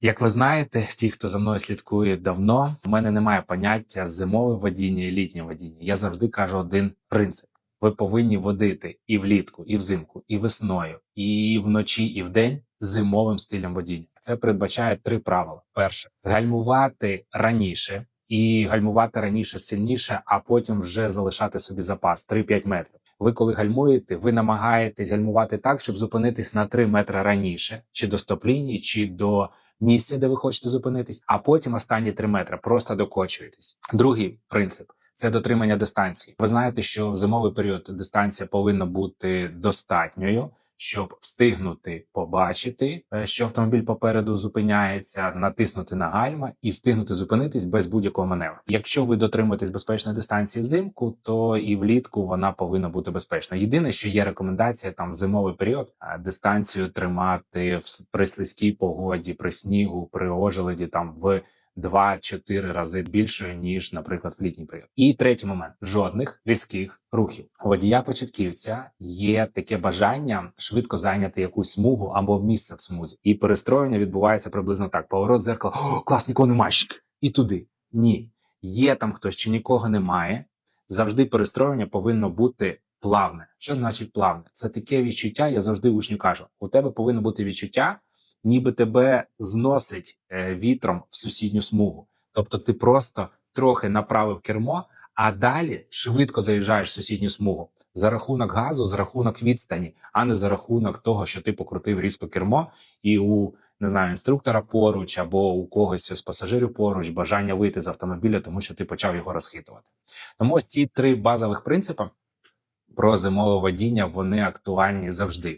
Як ви знаєте, ті, хто за мною слідкує давно, в мене немає поняття зимове водіння і літнє водіння. Я завжди кажу один принцип: ви повинні водити і влітку, і взимку, і весною, і вночі, і вдень зимовим стилем водіння. Це передбачає три правила: перше гальмувати раніше. І гальмувати раніше сильніше, а потім вже залишати собі запас 3-5 метрів. Ви коли гальмуєте, ви намагаєтесь гальмувати так, щоб зупинитись на 3 метри раніше, чи до стоп-лінії, чи до місця, де ви хочете зупинитись, а потім останні 3 метри просто докочуєтесь. Другий принцип. Це дотримання дистанції. Ви знаєте, що в зимовий період дистанція повинна бути достатньою, щоб встигнути побачити, е, що автомобіль попереду зупиняється, натиснути на гальма і встигнути зупинитись без будь-якого маневру. Якщо ви дотримуєтесь безпечної дистанції взимку, то і влітку вона повинна бути безпечною. Єдине, що є рекомендація там в зимовий період е, дистанцію тримати в при слизькій погоді, при снігу, при ожеледі там в 2-4 рази більшою, ніж, наприклад, в літній період. І третій момент: жодних різких рухів. У водія початківця є таке бажання швидко зайняти якусь смугу або місце в смузі. І перестроєння відбувається приблизно так: поворот зеркала, о, клас, нікого немає, і туди. Ні, є там хтось чи нікого немає. Завжди перестроєння повинно бути плавне. Що значить плавне? Це таке відчуття. Я завжди учню кажу: у тебе повинно бути відчуття, ніби тебе зносить е, вітром в сусідню смугу. Тобто ти просто трохи направив кермо, а далі швидко заїжджаєш в сусідню смугу за рахунок газу, за рахунок відстані, а не за рахунок того, що ти покрутив різко кермо, і у не знаю, інструктора поруч або у когось з пасажирів поруч бажання вийти з автомобіля, тому що ти почав його розхитувати. Тому ось ці три базових принципи про зимове водіння вони актуальні завжди.